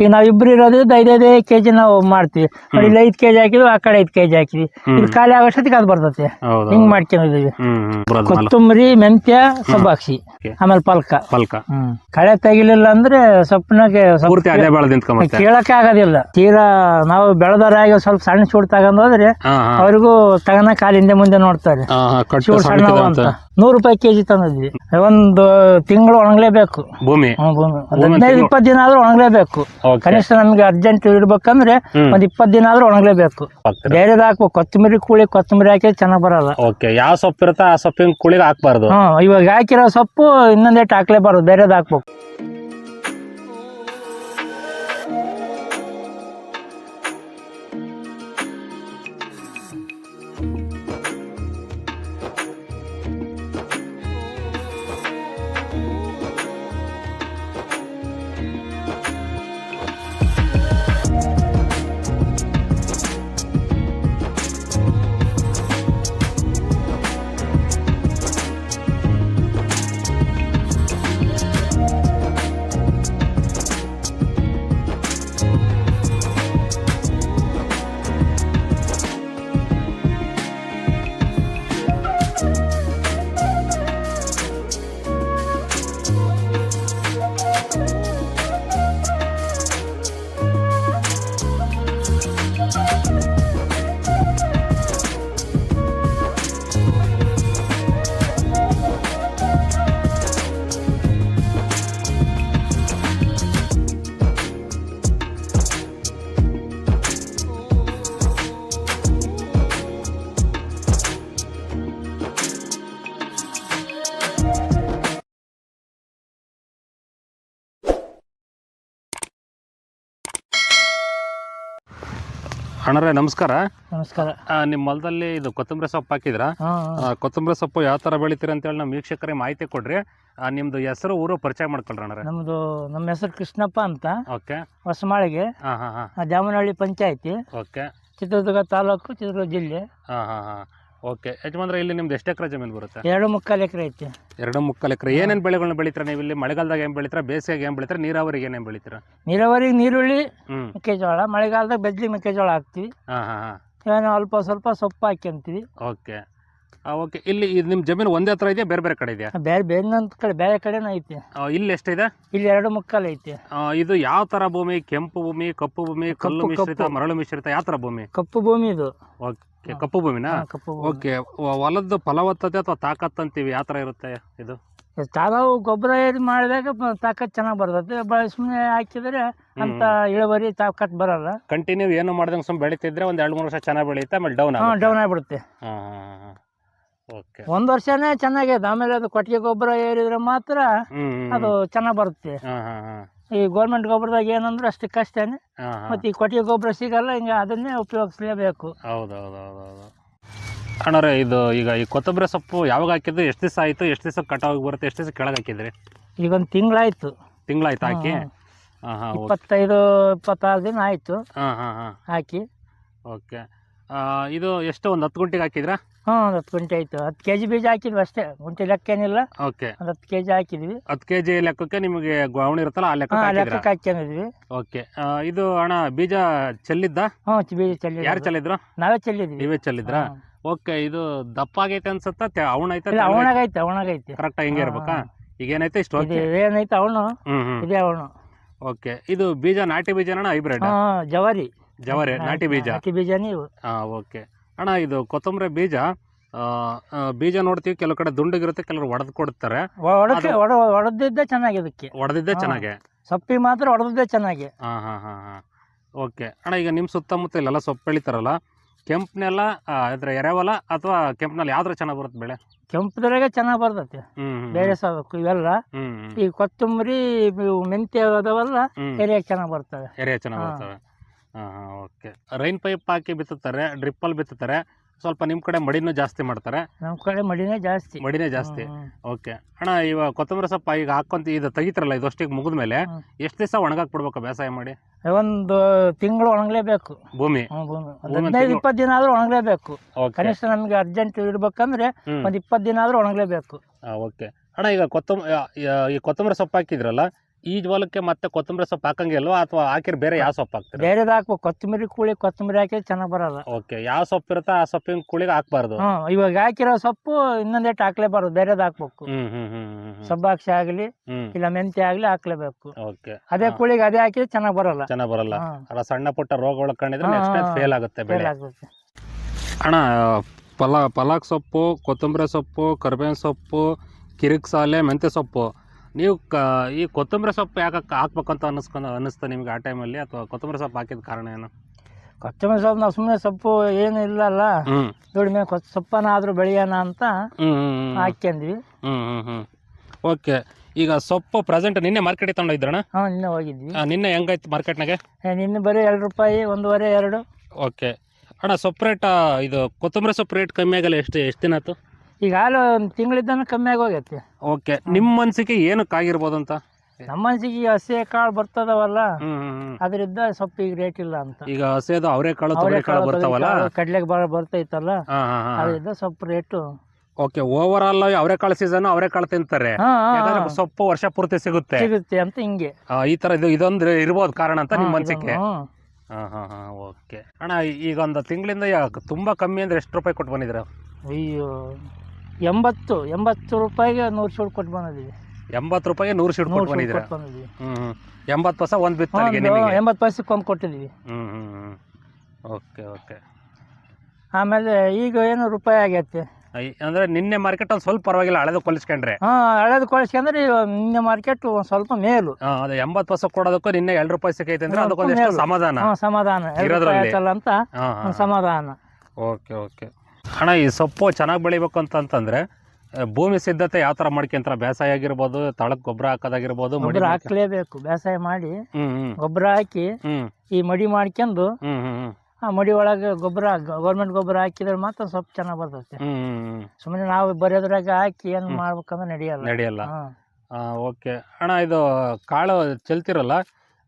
ಈಗ ನಾವ್ ಇಬ್ರು ಇರೋದ್ರಿಂದ ಐದೈದೇ ಕೆಜಿ ನಾವು ಮಾಡ್ತೀವಿ. ಇಲ್ಲಿ ಐದ್ ಕೆಜಿ ಹಾಕಿದ್ವಿ ಆ ಕಡೆ ಐದ್ ಕೆಜಿ ಹಾಕಿದ್ವಿ. ಇದು ಖಾಲಿ ಆಗೋಷ್ಟೊತ್ತಿಗೆ ಅದು ಬರ್ತೈತೆ ಹಿಂಗ್ ಮಾಡ್ಕೊಂಡಿದೀವಿ. ಕೊತ್ತಂಬರಿ ಮೆಂತ್ಯ ಸಬ್ಬಾಕ್ಷಿ. ಆಮೇಲೆ ಪಲ್ಕ. ಪಲ್ಕ. ಹ್ಮ್. ಕಳೆ ತೆಗಿಲಿಲ್ಲ ಅಂದ್ರೆ ಸೊಪ್ಪಿನಾಗೆ ಕೇಳಕ್ಕೆ ಆಗೋದಿಲ್ಲ. ತೀರಾ ನಾವು ಬೆಳೆದವರಾಗಿ ಸ್ವಲ್ಪ ಸಣ್ಣ ಚೂಡ್ ತಗೊಂಡ್ರೆ ಅವ್ರಿಗೂ ತಗನ ಕಾಲ ಹಿಂದೆ ಮುಂದೆ ನೋಡ್ತಾರೆ. ಚೂಡ್ ಸಣ್ಣ ಅಂತ. ನೂರು ರೂಪಾಯಿ ಕೆಜಿ ತಂದಿದ್ವಿ. ಒಂದು ತಿಂಗಳು ಒಣಗಲೇಬೇಕು. ಭೂಮಿ. ಹದಿನೈದು ಇಪ್ಪತ್ತು ದಿನ ಆದ್ರೂ ಒಣಗಲೇಬೇಕು. ಕನಿಷ್ಠ ನಮ್ಗೆ ಅರ್ಜೆಂಟ್ ಇಡ್ಬೇಕಂದ್ರೆ. ಒಂದ್ ಇಪ್ಪತ್ತು ದಿನ ಆದ್ರೂ ಒಣಗಲೇಬೇಕು. ಬೇರೆದ ಹಾಕ್ಬೇಕು. ಕೊತ್ತಂಬರಿ ಕೂಳಿ ಕೊತ್ತಂಬರಿ ಹಾಕಿ ಚೆನ್ನಾಗ್ ಬರಲ್ಲ. ಓಕೆ ಯಾವ ಸೊಪ್ಪು ಇರುತ್ತೆ ಆ ಸೊಪ್ಪಿನ ಕುಳಿಗೆ ಹಾಕ್ಬಾರ್ದು. ಇವಾಗ ಹಾಕಿರೋ ಸೊಪ್ಪು ಇನ್ನೊಂದೇಟ್ ಹಾಕ್ಲೇಬಾರ್ದು. ಬೇರೆದ್ ಹಾಕ್ಬೇಕು. ಅಣ್ಣರೇ ನಮಸ್ಕಾರ. ನಮಸ್ಕಾರ. ಆ, ನಿಮ್ಮ ಹೊಲದಲ್ಲಿ ಇದು ಕೊತ್ತಂಬರಿ ಸೊಪ್ಪು ಹಾಕಿದ್ರಾ? ಆ, ಕೊತ್ತಂಬರಿ ಸೊಪ್ಪು ಯಾವ ಥರ ಬೆಳಿತೀರಿ ಅಂತೇಳಿ ನಮ್ಮ ವೀಕ್ಷಕರಿಗೆ ಮಾಹಿತಿ ಕೊಡ್ರಿ. ಆ, ನಿಮ್ದು ಹೆಸರು ಊರು ಪರಿಚಯ ಮಾಡ್ಕೊಳ್ರಿ ಅಣ್ಣರೇ. ನಮ್ದು ನಮ್ಮ ಹೆಸರು ಕೃಷ್ಣಪ್ಪ ಅಂತ. ಓಕೆ. ಹೊಸಮಾಳಿಗೆ. ಹಾಂ ಹಾಂ ಜಾಮನಹಳ್ಳಿ ಪಂಚಾಯತಿ. ಓಕೆ. ಚಿತ್ರದುರ್ಗ ತಾಲೂಕು ಚಿತ್ರದುರ್ಗ ಜಿಲ್ಲೆ. ಹಾಂ ಹಾಂ ಹಾಂ. ಓಕೆ. ಯಜಮಾನ್ರೆ ಇಲ್ಲಿ ನಿಮ್ದು ಎಷ್ಟು ಎಕರೆ ಜಮೀನು ಬರುತ್ತೆ? ಎರಡು ಮುಕ್ಕಾಲು ಎಕರೆ ಐತಿ. ಎರಡು ಮುಕ್ಕಾಲು ಎಕರೆ. ಏನೇನು ಬೆಳೆಗಳನ್ನ ಬೆಳಿತೀರಾ ನೀವು ಇಲ್ಲಿ? ಮಳೆಗಾಲದಾಗ ಏನು ಬೆಳಿತೀರಾ? ಬೇಸಿಗೆಗೆ ಏನು ಬೆಳಿತೀರಾ? ನೀರಾವರಿಗೆ ಏನೇನು ಬೆಳಿತೀರಾ? ನೀರಾವರಿಗೆ ನೀರುಳ್ಳಿ ಮೆಕ್ಕೆಜೋಳ. ಮಳೆಗಾಲದಾಗ ಬೆಜ್ಲಿ ಮೆಕ್ಕೆಜೋಳ ಹಾಕ್ತಿವಿ. ಹಾಂ ಹಾಂ ಹಾಂ. ಏನೋ ಅಲ್ಪ ಸ್ವಲ್ಪ ಸೊಪ್ಪು ಹಾಕ್ಯಂತೀವಿ ಓಕೆ. ಓಕೆ. ಇಲ್ಲಿ ಇದು ನಿಮ್ಮ ಜಮೀನು ಒಂದೇ ಹತ್ರ ಇದೆಯಾ? ಬೇರೆ ಬೇರೆ ಕಡೆ ಇದೆಯಾ? ಬೇರೆ ಬೇರೆ ಕಡೆ ಬೇರೆ ಕಡೆನೂ ಐತಿ. ಇಲ್ಲಿ ಎಷ್ಟಿದೆ ಇಲ್ಲಿ ಎರಡು ಮುಕ್ಕಾಲು ಐತಿ. ಇದು ಯಾವ ತರ ಭೂಮಿ? ಕೆಂಪು ಭೂಮಿ ಕಪ್ಪು ಭೂಮಿ ಕಲ್ಲು ಮಿಶ್ರಿತ ಮರಳು ಮಿಶ್ರಿತ ಯಾವ ತರ ಭೂಮಿ? ಕಪ್ಪು ಭೂಮಿ ಇದು. ಓಕೆ. ಕಪ್ಪು ಭೂಮಿನಾ? ಹಾ, ಕಪ್ಪು ಭೂಮಿ. ಓಕೆ ಹೊಲದ ಫಲವತ್ತತೆ ಅಥವಾ ತಾಕತ್ ಅಂತೀವಿ ಯಾವ ಥರ ಇರುತ್ತೆ ಇದು? ತಾವು ಗೊಬ್ಬರ ಏರಿ ಮಾಡಿದಾಗ ತಾಕತ್ ಚೆನ್ನಾಗಿ ಬರ್ತದೆ. ಬ ಹಾಕಿದ್ರೆ ಅಂತ ಇಳುವರಿ ತಾಕತ್ ಬರಲ್ಲ. ಕಂಟಿನ್ಯೂ ಏನು ಮಾಡ್ದಂಗೆ ಸುಮ್ಮನೆ ಬೆಳಿತಿದ್ರೆ ಒಂದು ಎರಡು ಮೂರು ವರ್ಷ ಚೆನ್ನಾಗಿ ಬೆಳೆಯುತ್ತೆ ಆಮೇಲೆ ಡೌನ್ ಹಾ ಡೌನ್ ಆಗ್ಬಿಡುತ್ತೆ. ಓಕೆ. ಒಂದ್ ವರ್ಷನೇ ಚೆನ್ನಾಗಿದೆ. ಆಮೇಲೆ ಅದು ಕೊಟ್ಟಿಗೆ ಗೊಬ್ಬರ ಏರಿದ್ರೆ ಮಾತ್ರ ಅದು ಚೆನ್ನಾಗಿ ಬರುತ್ತೆ. ಹಾಂ ಹಾಂ ಹಾಂ. ಈ ಗೋರ್ಮೆಂಟ್ ಗೊಬ್ಬರದಾಗ ಏನಂದ್ರೆ ಅಷ್ಟು ಅಷ್ಟೇನೆ. ಮತ್ತೆ ಈ ಕೊಟ್ಟಿಗೆ ಗೊಬ್ಬರ ಸಿಗಲ್ಲ ಹಿಂಗೆ ಅದನ್ನೇ ಉಪಯೋಗಿಸ್ಲೇಬೇಕು. ಹೌದು ಹೌದು ಹೌದು ಹೌದು ಅಣ್ಣವ್ರೆ ಇದು ಈಗ ಈ ಕೊತ್ತಂಬರಿ ಸೊಪ್ಪು ಯಾವಾಗ ಹಾಕಿದ್ರೆ? ಎಷ್ಟು ದಿವಸ ಆಯಿತು? ಎಷ್ಟು ದಿವಸ ಕಟಾವಾಗಿ ಬರುತ್ತೆ? ಎಷ್ಟು ದಿವಸ ಕೆಳಗೆ ಹಾಕಿದ್ರಿ? ಈಗ ಒಂದು ತಿಂಗಳಾಯ್ತು. ತಿಂಗಳಾಯ್ತು ಹಾಕಿ? ಇಪ್ಪತ್ತೈದು ಇಪ್ಪತ್ತಾರು ದಿನ ಆಯ್ತು. ಹಾಂ ಹಾಂ ಹಾಂ. ಹಾಕಿ. ಓಕೆ. ಇದು ಎಷ್ಟು ಒಂದು ಹತ್ತು ಗುಂಟೆಗೆ ಹಾಕಿದ್ರಾ? ಹ್ಞೂ ಒಂದು ಹತ್ತು ಗುಂಟೆ ಆಯ್ತು. ಹತ್ತು ಕೆ ಜಿ ಬೀಜ ಹಾಕಿದ್ವಿ ಅಷ್ಟೇ. ಗುಂಟೆ ಲೆಕ್ಕ ಏನಿಲ್ಲ ಓಕೆ. ಒಂದು ಹತ್ತು ಕೆ ಜಿ ಹಾಕಿದ್ವಿ. ಹತ್ತು ಕೆ ಜಿ ಲೆಕ್ಕಕ್ಕೆ ನಿಮಗೆ ಗವಣಿ ಇರುತ್ತಲ್ಲ ಆ ಲೆಕ್ಕ ಹಾಕಿದ್ರಾ ಲೆಕ್ಕಕ್ಕೆ ಹಾಕ್ಕೊಂಡಿದ್ವಿ ಓಕೆ. ಇದು ಅಣ್ಣ ಬೀಜ ಚೆಲ್ಲಿದ್ದ? ಹ್ಞೂ ಚಿ- ಬೀಜ ಚೆಲ್ಲಿ ಯಾರು ಚೆಲ್ಲಿದ್ರು? ನಾವೇ ಚೆಲ್ಲಿದ್ವಿ. ನೀವೇ ಚೆಲ್ಲಿದ್ರಾ? ಹ್ಮ್. ಓಕೆ ಇದು ದಪ್ಪ ಆಗೈತೆ ಅನ್ಸುತ್ತಾ ಅವಣ ಐತೆ ಇಲ್ಲ ಅವಣಾಗೈತೆ ಅವನಾಗೈತೆ ಕರೆಕ್ಟ್ ಹಿಂಗೆ ಇರ್ಬೇಕಾ? ಈಗ ಏನೈತೆ ಇಷ್ಟು ಇದು ಓಕೆ? ಏನೈತೆ ಅವನು ಹ್ಮ್ ಹ್ಮ್. ಇದೇ ಅವನು ಓಕೆ ಇದು ಬೀಜ ನಾಟಿ ಬೀಜ ಅಣ್ಣ ಹೈಬ್ರಿಡ್? ಜವಾರಿ ಜವಾರಿ. ಜವರಿ ನಾಟಿ ಬೀಜ. ನಾಟಿ ಬೀಜ ನೀವು. ಹಾ ಓಕೆ. ಅಣ್ಣ ಇದು ಕೊತ್ತಂಬರಿ ಬೀಜ ಬೀಜ ನೋಡ್ತೀವಿ ಕೆಲವು ಕಡೆ ದುಂಡಗಿರುತ್ತೆ ಕೆಲವರು ಒಡೆದು ಕೊಡ್ತಾರೆ. ಒಡಕ್ಕೆ ಅದು- ಅದಕ್ಕೆ ಒಡೆದಿದ್ದೆ ಚೆನ್ನಾಗಿ ಒಡೆದಿದ್ದೆ. ಚೆನ್ನಾಗೆ. ಸೊಪ್ಪಿಗೆ ಮಾತ್ರ ಒಡೆದಿದ್ದೆ ಚೆನ್ನಾಗಿ. ಹಾಂ ಹಾಂ ಹಾಂ ಹಾಂ. ಓಕೆ. ಅಣ್ಣ ಈಗ ನಿಮ್ಮ ಸುತ್ತಮುತ್ತ ಇಲ್ಲೆಲ್ಲ ಸೊಪ್ಪು ಬೆಳಿತಾರಲ್ಲ ಕೆಂಪ್ನೆಲ್ಲ ಅದ್ರ ಎರೆವಲ್ಲ ಅಥವಾ ಕೆಂಪ್ನಲ್ಲಿ ಯಾವ್ದ್ರ ಚೆನ್ನಾಗಿ ಬರುತ್ತೆ ಬೆಳೆ? ಕೆಂಪದ್ರಾಗೆ ಚೆನ್ನಾಗಿ ಬರ್ತೈತೆ. ಬೇರೆ ಸಾಕು ಇವೆಲ್ಲ. ಈ ಕೊತ್ತಂಬರಿ ಮೆಂತ್ಯ ಅದಾವಲ್ಲ ಎರೆಯಾಗಿ ಚೆನ್ನಾಗ್ ಚೆನ್ನಾಗಿ ಬರ್ತವೆ. ಎರೆ ಚೆನ್ನಾಗಿ ಬರ್ತವೆ. ಹಾಂ ಹಾಂ ಓಕೆ. ರೈನ್ ಪೈಪ್ ಹಾಕಿ ಬಿತ್ತುತ್ತಾರೆ ಡ್ರಿಪ್ಪಲ್ಲಿ ಬಿತ್ತುತ್ತಾರೆ ಸ್ವಲ್ಪ ನಿಮ್ಮ ಕಡೆ ಮಡಿನೂ ಜಾಸ್ತಿ ಮಾಡ್ತಾರೆ? ನಮ್ಮ ಕಡೆ ಮಡಿನೇ ಜಾಸ್ತಿ. ಮಡಿನೇ ಜಾಸ್ತಿ. ಓಕೆ. ಅಣ್ಣ ಇವಾಗ ಕೊತ್ತಂಬರಿ ಸೊಪ್ಪು ಈಗ ಹಾಕೊಂತ ಇದು ತೆಗಿತಾರಲ್ಲ ಇದು ಅಷ್ಟಿಗೆ ಮುಗಿದ್ಮೇಲೆ ಎಷ್ಟ್ ಎಷ್ಟು ದಿವಸ ಒಣಗಾಕ್ ಬಿಡ್ಬೇಕು ಬೇಸಾಯ ಮಾಡಿ? ಒಂದು ತಿಂಗಳು ಒಣಗಲೇಬೇಕು. ಭೂಮಿ. ಹದಿನೈದು ಇಪ್ಪತ್ತು ದಿನ ಆದ್ರೂ ಒಣಗಲೇಬೇಕು. ಕನಿಷ್ಠ ನಮ್ಗೆ ಅರ್ಜೆಂಟ್ ಇಡ್ಬೇಕಂದ್ರೆ ಒಂದ್ ಇಪ್ಪತ್ತು ದಿನ ಆದ್ರೂ ಒಣಗಲೇಬೇಕು. ಓಕೆ. ಅಣ್ಣ ಈಗ ಕೊತ್ತಂಬ ಈ ಕೊತ್ತಂಬರಿ ಸೊಪ್ಪು ಹಾಕಿದ್ರಲ್ಲ ಈ ಹೊಲಕ್ಕೆ ಮತ್ತೆ ಕೊತ್ತಂಬರಿ ಸೊಪ್ಪು ಹಾಕಂಗಿಲ್ವಾ ಅಥವಾ ಹಾಕಿರ್ ಬೇರೆ ಯಾವ ಸೊಪ್ಪು ಹಾಕ್ತಾರೆ? ಬೇರೆದು ಹಾಕ್ಬೇಕು. ಕೊತ್ತಂಬರಿ ಕೂಳಿ ಕೊತ್ತಂಬರಿ ಹಾಕಿ ಚೆನ್ನಾಗಿ ಬರಲ್ಲ. ಓಕೆ. ಯಾವ ಸೊಪ್ಪು ಇರುತ್ತೋ ಆ ಸೊಪ್ಪಿನ ಕುಳಿಗೆ ಹಾಕ್ಬಾರ್ದು. ಹ್ಮ್ ಇವಾಗ ಹಾಕಿರೋ ಸೊಪ್ಪು ಇನ್ನೊಂದೇಟ್ ಹಾಕ್ಲೇಬಾರ್ದು. ಬೇರೆದು ಹಾಕ್ಬೇಕು. ಹ್ಮ್ ಹ್ಮ್ ಹ್ಮ್ ಹ್ಮ್ ಸಬ್ಬಾಕ್ಷಿ ಆಗಲಿ ಹ್ಮ್. ಇಲ್ಲ ಮೆಂತ್ಯ ಆಗಲಿ ಹಾಕ್ಲೇಬೇಕು. ಓಕೆ. ಅದೇ ಕೂಳಿಗೆ ಅದೇ ಹಾಕಿದ್ರೆ ಚೆನ್ನಾಗಿ ಬರಲ್ಲ. ಚೆನ್ನಾಗ್ ಬರಲ್ಲ. ಅಲ್ಲ ಸಣ್ಣ ಪುಟ್ಟ ರೋಗಗಳು ಕಂಡಿದ್ರೆ ಹಾ, ನೆಕ್ಸ್ಟ್ ಟೈಮ್ ಫೇಲ್ ಆಗುತ್ತೆ ಬೆಳೆ. ಅಣ್ಣ ಪಲ ಪಲಾಕ್ ಸೊಪ್ಪು ಕೊತ್ತಂಬರಿ ಸೊಪ್ಪು ಕರ್ಬೇವಿನ ಸೊಪ್ಪು ಕಿರಿಕ್ ಸಾಲೆ ಮೆಂತ್ಯ ಸೊಪ್ಪು. ನೀವು ಕ ಈ ಕೊತ್ತಂಬರಿ ಸೊಪ್ಪು ಯಾಕೆ ಹಾಕ್ಬೇಕಂತ ಅನ್ನಿಸ್ಕೊಂಡು ಅನ್ನಿಸ್ತಾ ನಿಮ್ಗೆ ಆ ಟೈಮಲ್ಲಿ? ಅಥವಾ ಕೊತ್ತಂಬರಿ ಸೊಪ್ಪು ಹಾಕಿದ ಕಾರಣ ಏನು? ಕೊತ್ತಂಬರಿ ಸೊಪ್ಪು ನಾವು ಸುಮ್ಮನೆ ಸೊಪ್ಪು ಏನು ಇಲ್ಲಲ್ಲ. ದುಡಿಮೆ ದುಡಿಮೆ ಸೊಪ್ಪನ ಆದರೂ ಬೆಳೆಯೋಣ ಅಂತ ಹಾಕ್ಕೊಂಡ್ವಿ ಹಾಕ್ಯಂದ್ವಿ. ಹ್ಮ್ ಓಕೆ. ಈಗ ಸೊಪ್ಪು ಪ್ರೆಸೆಂಟ್ ನಿನ್ನೆ ಮಾರ್ಕೆಟಿಗೆ ತಗೊಂಡಿದ್ರಣ್ಣ ಹಾಂ ನಿನ್ನೆ ಹೋಗಿದ್ವಿ. ಆ, ನಿನ್ನೆ ಹೆಂಗಾಯ್ತು ಮಾರ್ಕೆಟ್ನಾಗೆ ಏ, ನಿನ್ನೆ ಬರೀ ಎರಡು ರೂಪಾಯಿ ಒಂದೂವರೆ ಎರಡು. ಓಕೆ. ಅಣ್ಣ ಸೊಪ್ಪು ರೇಟ್ ಇದು ಕೊತ್ತಂಬರಿ ಸೊಪ್ಪು ರೇಟ್ ಕಮ್ಮಿ ಆಗಲ್ಲ ಎಷ್ಟು ಎಷ್ಟು ದಿನ ಆಯ್ತು? ಈಗ ಹಾಲು ಒಂದು ತಿಂಗಳಿದ್ದಾನೆ ಕಮ್ಮಿ ಆಗಿ ಹೋಗೈತಿ ಓಕೆ ನಿಮ್ಮ ಮನ್ಸಿಗೆ ಏನಕ್ಕೆ ಆಗಿರ್ಬೋದು ಅಂತ ನಮ್ಮ ಮನ್ಸಿಗೆ ಈ ಹಸಿ ಕಾಳು ಬರ್ತದವಲ್ಲ ಅದ್ರಿಂದ ಸ್ವಲ್ಪ ಈಗ ರೇಟ್ ಇಲ್ಲ ಅಂತ. ಈಗ ಹಸೇದು ಅವರೆಕಾಳು ತೊಗರಿಕಾಳು ಬರ್ತಾವಲ್ಲ? ಕಡ್ಲೆಗೆ ಭಾಳ ಬರ್ತೈತಲ್ಲ ಅದರಿಂದ ಸ್ವಲ್ಪ ರೇಟು ಓಕೆ ಓವರ್ ಆಲ್ ಅವರೆಕಾಳು ಸೀಸನ್ ಅವರೆಕಾಳು ತಿಂತಾರೆ. ಹಾ ಹಾ, ಸೊಪ್ಪು ವರ್ಷ ಪೂರ್ತಿ ಸಿಗುತ್ತೆ. ಸಿಗುತ್ತೆ ಅಂತ ಹಿಂಗೆ. ಈ ತರ ಇದು ಇದೊಂದು ಇರ್ಬೋದು ಕಾರಣ ಅಂತ ನಿಮ್ಮ ಮನ್ಸಿಗೆ. ಹಾ. ಹಾ ಹಾ ಓಕೆ. ಅಣ್ಣ ಈಗ ಒಂದು ತಿಂಗಳಿಂದ ತುಂಬಾ ಕಮ್ಮಿ ಅಂದ್ರೆ ಎಷ್ಟು ರೂಪಾಯಿ ಕೊಟ್ಟು ಬಂದಿದ್ರ ಅಯ್ಯೋ ಎಂಬತ್ತು ಎಂಬತ್ತು ರೂಪಾಯಿಗೆ ನೂರು ಶೂಟ್ ಕೊಟ್ಟು ಬಂದಿದ್ದೀವಿ. ಎಂಬತ್ತು ರೂಪಾಯಿಗೆ ನೂರು ಶೀಟ್ ನೂರು ಕೊಟ್ಟು ಕೊಟ್ಟು ಬಂದಿದ್ದೀವಿ. ಎಂಬತ್ತು ಪೈಸೆ ಒಂದ್ ಬಿತ್ತಲಿಗೆ ಒಂದು ನಿಮಗೆ? ಎಂಬತ್ತು ಪೈಸಕ್ಕೆ ಒಂದು ಕೊಟ್ಟಿದ್ದೀವಿ. ಹ್ಮ್ ಹ್ಮ್ ಹ್ಮ್. Okay okay. ಆಮೇಲೆ ಈಗ ಏನು ರೂಪಾಯಿ ಆಗೈತೆ? ಅಂದ್ರೆ ನಿನ್ನೆ ಮಾರ್ಕೆಟ್ ಒಂದು ಸ್ವಲ್ಪ ಪರವಾಗಿಲ್ಲ ಹಳೆದು ಕೊಲಿಸ್ಕೊಂಡ್ರೆ. ಹಾಂ ಹಳೇದು ಕೊಳಿಸ್ಕೊಂಡ್ರೆ ನಿನ್ನೆ ಮಾರ್ಕೆಟ್ ಒಂದು ಸ್ವಲ್ಪ ಮೇಲು. ಆ, ಅದೇ ಎಂಬತ್ತು ಪೈಸೆ ಕೊಡೋದಕ್ಕೂ ನಿನ್ನೆ ಎರಡು ರೂಪಾಯಿ ಸಿಕ್ಕೈತೆ ಅಂದ್ರೆ ಅದಕ್ಕೊಂದು ಮೇಲು. ಸಮಾಧಾನ. ಹಾಂ ಸಮಾಧಾನ. ಎರಡು ಇರೋದ್ರಲ್ಲಿ. ಆಯ್ತಲ್ಲ ಅಂತ ಹಾ ಹಾ ಒಂದು ಸಮಾಧಾನ. Okay okay. ಅಣ್ಣ ಈ ಸೊಪ್ಪು ಚೆನ್ನಾಗಿ ಬೆಳಿಬೇಕು ಅಂತಂದ್ರೆ ಭೂಮಿ ಸಿದ್ಧತೆ ಯಾವ ಥರ ಮಾಡ್ಕೊಂತಾರ ಬೇಸಾಯ ಆಗಿರ್ಬೋದು ತಳಕ್ ಗೊಬ್ಬರ ಹಾಕೋದಾಗಿರ್ಬೋದು ಮಡಿ ಗೊಬ್ಬರ ಹಾಕ್ಲೇಬೇಕು ಬೇಸಾಯ ಮಾಡಿ ಗೊಬ್ಬರ ಹಾಕಿ ಈ ಮಡಿ ಮಾಡ್ಕೊಂಡು ಆ ಮಡಿ ಒಳಗೆ ಗೊಬ್ಬರ ಗೌರ್ಮೆಂಟ್ ಗೊಬ್ಬರ ಹಾಕಿದ್ರೆ ಮಾತ್ರ ಸ್ವಲ್ಪ ಚೆನ್ನಾಗಿ ಬರ್ತೈತೆ. ಸುಮ್ಮನೆ ನಾವು ಬರೆಯೋದ್ರಾಗ ಹಾಕಿ ಏನು. ಮಾಡ್ಬೇಕಂದ್ರೆ ನಡೆಯಲ್ಲ. ನಡೆಯಲ್ಲ. ಓಕೆ. ಅಣ್ಣ ಇದು ಕಾಳು ಚೆಲ್ತಿರಲ್ಲ?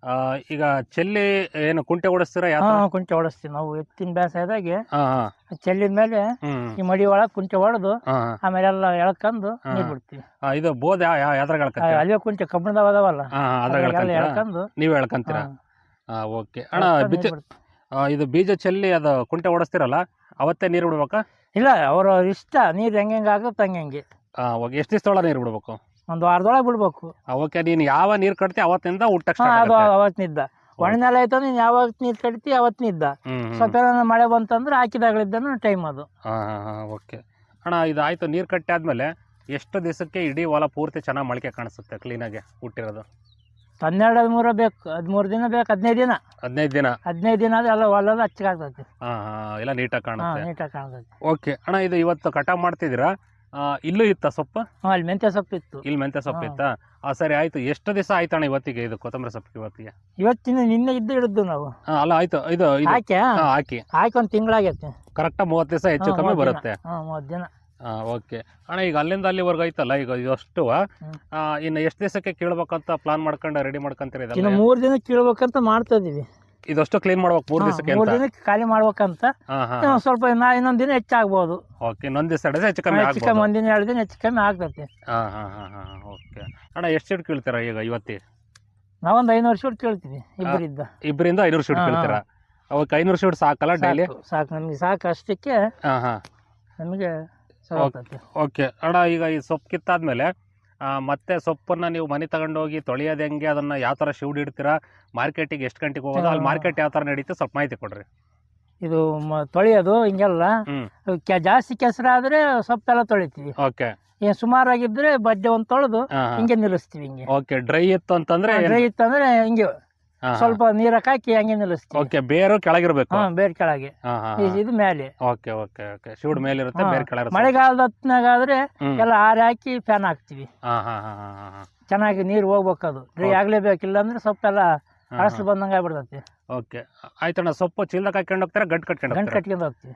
ಆ, ಈಗ ಚೆಲ್ಲಿ ಏನು ಕುಂಟೆ ಓಡಿಸ್ತೀರಾ ಯಾವ ಹಾಂ ಕುಂಟೆ ಓಡಿಸ್ತೀವಿ. ನಾವು ಎತ್ತಿನ ಬೇಸಾಯದಾಗೆ ಹಾಂ ಹಾಂ. ಚೆಲ್ಲಿದ ಮೇಲೆ ಹ್ಮ್. ಈ ಮಡಿ ಒಳಗೆ ಕುಂಟೆ ಹೊಡೆದು ಹಾಂ ಹಾಂ. ಆಮೇಲೆ ಎಲ್ಲ ಎಳ್ಕೊಂಡು ಹಾ. ನೀರು ಬಿಡ್ತೀವಿ. ಇದು ಬೋದ್ ಯಾವ ಯಾವ್ದ್ರಾಗ ಆ, ಅಲ್ಲೇ ಕುಂಟೆ ಕಬ್ಬಿಣದವಲ್ಲ ಅದಾವಲ್ಲ. ಹಾಂ ಹಾಂ ಅದ್ರಾಗ ಅದ್ರಾಗೆಲ್ಲ ಹೇಳ್ಕಂತೀರಾ ಎಳ್ಕೊಂಡು ನೀವು ಹೇಳ್ಕಂತೀರಾ ಹಾ, ಹಾಂ ಓಕೆ. ಅಣ್ಣ ಎಳ್ಕೊಂಡು ಬಿಚ್ಚ ಬಿಡ್ತೀವಿ. ಆ, ಇದು ಬೀಜ ಚೆಲ್ಲಿ ಅದು ಕುಂಟೆ ಓಡಿಸ್ತಿರಲ್ಲ ಅವತ್ತೇ ನೀರು ಬಿಡ್ಬೇಕಾ? ಇಲ್ಲ ಅವ್ರ ಇಷ್ಟ ನೀರು ಹೆಂಗ್ ಹೆಂಗೆ ಆಗುತ್ತೆ ಹಂಗೆ ಹಂಗೆ ಓಕೆ. ಎಷ್ಟು ದಿವಸ ನೀರು ಬಿಡ್ಬೇಕು? ಒಂದು ವಾರದೊಳಗೆ ಬಿಡ್ಬೇಕು. ಅವಕ್ಕೆ ನೀನು ಯಾವ ನೀರು ಕಟ್ತಿ ಅವತ್ತಿಂದ ಹುಟ್ಟಕ್ಕೆ ಹಾಂ ಸ್ಟಾರ್ಟ್ ಅದು ಆಗುತ್ತೆ. ಅವತ್ತಿನಿದ್ದ ಒಣನೆಲ ಆಯ್ತು ನೀನು ಯಾವಾಗ ನೀರು ಕಟ್ತಿ ಅವತ್ತಿನಿದ್ದ. ಸ್ವಲ್ಪ ಏನಾರ ಮಳೆ ಬಂತಂದ್ರೆ ಹಾಕಿದಾಗಳಿದ್ದಾನು ಟೈಮ್ ಅದು. ಹಾಂ ಹಾಂ ಹಾಂ ಓಕೆ ಅಣ್ಣ ಇದು ಆಯ್ತು ನೀರು ಕಟ್ಟಿ ಆದ್ಮೇಲೆ ಎಷ್ಟು ದಿವಸಕ್ಕೆ ಇಡೀ ಹೊಲ ಪೂರ್ತಿ ಚೆನ್ನಾಗಿ ಮೊಳಕೆ ಕಾಣಿಸುತ್ತೆ ಕ್ಲೀನಾಗಿ ಹುಟ್ಟಿರೋದು? ಹನ್ನೆರಡು ಹದಿಮೂರ ಬೇಕು ಹದಿಮೂರು ದಿನ ಬೇಕು ಹದಿನೈದು ದಿನ. ಹದಿನೈದು ದಿನ? ಹದಿನೈದು ದಿನ ಆದ್ರೆ ಎಲ್ಲ ಹೊಲದ ಹಚ್ಚಾಗ್ತೈತಿ ಹಾಂ ಹಾಂ ಎಲ್ಲ ನೀಟಾಗಿ ಹಾಂ ಕಾಣುತ್ತೆ. ನೀಟಾಗಿ ಕಾಣ್ತೈತಿ ಓಕೆ ಅಣ್ಣ ಇದು ಇವತ್ತು ಕಟಾವು ಮಾಡ್ತಿದ್ದೀರಾ? ಇಲ್ಲೂ ಇತ್ತ ಸೊಪ್ಪು? ಅಲ್ಲಿ ಮೆಂತ್ಯ ಸೊಪ್ಪು ಇತ್ತು. ಇಲ್ಲಿ ಮೆಂತ್ಯ ಸೊಪ್ಪು ಇತ್ತ? ಆ ಸರಿ ಆಯ್ತು. ಎಷ್ಟು ದಿವಸ ಆಯ್ತಣ್ಣ ಇವತ್ತಿಗೆ ಇದು ಕೊತ್ತಂಬರಿ ಸೊಪ್ಪಿಗೆ ಇವತ್ತಿಗೆ? ಇವತ್ತಿನ ನಿನ್ನೆ ಇದ್ದು ಹಿಡಿದು ನಾವು. ಅಲ್ಲ ಆಯ್ತು. ಇದು ಹಾಕಿ ಹಾಕಿ. ಹಾಕಿ ಒಂದು ತಿಂಗಳಾಗೈತೆ. ಕರೆಕ್ಟಾಗಿ ಮೂವತ್ತು ದಿವಸ ಹೆಚ್ಚು ಕಮ್ಮಿ ಬರುತ್ತೆ. ಹಾಂ ಮೂವತ್ತು ದಿನ. ಹಾಂ ಓಕೆ. ಅಣ್ಣ ಈಗ ಅಲ್ಲಿಂದ ಅಲ್ಲಿವರೆಗೂ ಐತಲ್ಲ ಈಗ ಇದಷ್ಟು. ಇನ್ನು ಎಷ್ಟು ದಿವಸಕ್ಕೆ ಕೀಳ್ಬೇಕಂತ ಪ್ಲಾನ್ ಮಾಡ್ಕೊಂಡು ರೆಡಿ ಮಾಡ್ಕೊಂತೀರಿ ಮೂರು ದಿನ ಕೀಳ್ಬೇಕಂತ ಮಾಡ್ತಾ ಇದೀವಿ. ಇದಷ್ಟು ಕ್ಲೀನ್ ಮಾಡ್ಬೇಕು ಮೂರು ದಿವಸಕ್ಕೆ ಮೂರು ಅಂತ. ದಿನಕ್ಕೆ ಖಾಲಿ ಮಾಡ್ಬೇಕಂತ. ಹಾಂ ಸ್ವಲ್ಪ ನಾ ಇನ್ನೊಂದು ದಿನ ಹೆಚ್ಚಾಗ್ಬೋದು. ಓಕೆ ಇನ್ನೊಂದು ದಿವಸ ಎರಡು ಹೆಚ್ಚ ಕಮ್ಮಿ ಹೆಚ್ಚು ಕಮ್ಮಿ ಆಗ್ಬೋದು ಒಂದಿನ ಎರಡು ದಿನ ಹೆಚ್ಚು ಕಮ್ಮಿ ಆಗ್ತೈತಿ. ಹಾ ಹಾ ಹಾ ಹಾ ಓಕೆ ಅಣ್ಣ ಎಷ್ಟು ಶೀಟ್ ಕೀಳ್ತೀರಾ ಈಗ ಇವತ್ತಿ? ನಾವೊಂದು ಐನೂರು ಶೂಟ್ ಕೇಳ್ತೀವಿ ಇಬ್ಬರಿದ್ದ ಇಬ್ಬರಿಂದ ಐನೂರು ಶೂಟ್ ಕೇಳ್ತಾರ ಅವಾಗ ಕೀಳ್ತೀರಾ? ಅವಕ್ಕೆ ಐನೂರು ಶೂಟ್ ಸಾಕಲ್ಲ ಡೈಲಿ ಸಾಕು ಸಾಕು. ನಮಗೆ ಸಾಕು ಅಷ್ಟಕ್ಕೆ ಹಾ ಹಾ. ನಮಗೆ ಓಕೆ. ಅಣ್ಣ ಈಗ ಈ ಸೊಪ್ಪು ಕಿತ್ತಾದ್ಮೇಲೆ ಮತ್ತೆ ಸೊಪ್ಪನ್ನ ನೀವು ಮನೆ ತಗೊಂಡೋಗಿ ತೊಳೆಯೋದು ಹೆಂಗೆ? ಅದನ್ನ ಯಾವ ಥರ ಶಿವ್ಡ್ ಇಡ್ತೀರಾ? ಮಾರ್ಕೆಟಿಗೆ ಎಷ್ಟು ಗಂಟೆಗೆ ಹೋಗೋದು? ಅಲ್ಲಿ ಮಾರ್ಕೆಟ್ ಯಾವ ಥರ ನಡೀತು ಸ್ವಲ್ಪ ಮಾಹಿತಿ ಕೊಡ್ರಿ. ಇದು ಮ- ತೊಳೆಯೋದು ಹಿಂಗೆಲ್ಲ. ಹ್ಮ್. ಕೆ- ಜಾಸ್ತಿ ಕೆಸರಾದ್ರೆ ಸೊಪ್ಪೆಲ್ಲ ತೊಳಿತೀವಿ. ಓಕೆ. ಏನು ಸುಮಾರಾಗಿದ್ರೆ ಬಜ್ಜೆ ಒಂದು ತೊಳೆದು ಹಾಂ ಹಿಂಗೆ ನಿಲ್ಲಿಸ್ತೀವಿ ಹಿಂಗೆ. ಓಕೆ. ಡ್ರೈ ಇತ್ತು ಅಂತಂದ್ರೆ ಡ್ರೈ ಇತ್ತಂದ್ರೆ ಹಿಂಗೆ ಸ್ವಲ್ಪ ನೀರಕ್ಕೆ ಹಾಕಿ ಹಂಗೆ ನಿಲ್ಲಿಸ್ತೀವಿ ಓಕೆ ಬೇರು ಕೆಳಗಿರ್ಬೇಕು. ಹಾ ಬೇರ್ ಕೆಳಗೆ. ಹಾ ಹಾಂ ಇದ್- ಇದು ಮೇಲೆ. ಓಕೆ ಓಕೆ ಓಕೆ ಶಿವಡ್ ಮೇಲೆ ಇರುತ್ತೆ ಹಾ. ಬೇರೆ ಕೆಳಗೆ ಮಳೆಗಾಲದ ಹೊತ್ನಾಗಾದ್ರೆ ಹ್ಮ್. ಎಲ್ಲ ಆರಿ ಹಾಕಿ ಫ್ಯಾನ್ ಹಾಕ್ತಿವಿ. ಹಾಂ ಹಾಂ ಹಾಂ ಹಾಂ ಹಾಂ ಚೆನ್ನಾಗಿ ನೀರು ಹೋಗ್ಬೇಕು ಅದು ಡ್ರೈ. ಆಗ್ಲೇಬೇಕಿಲ್ಲ ಅಂದ್ರೆ ಸೊಪ್ಪೆಲ್ಲ ಹಾಂ ಬಂದಂಗ ಬಂದಂಗೆ ಆಗ್ಬಿಡ್ತೈತಿ. ಓಕೆ. ಆಯ್ತಣ್ಣ ಸೊಪ್ಪು ಚೀಲದಾಗ ಹಾಕೊಂಡು ಹೋಗ್ತಾರೆ ಗಂಟು ಕಟ್ಕೊಂಡು ಗಂಟು ಕಟ್ಕೊಂಡು ಹೋಗ್ತೀವಿ.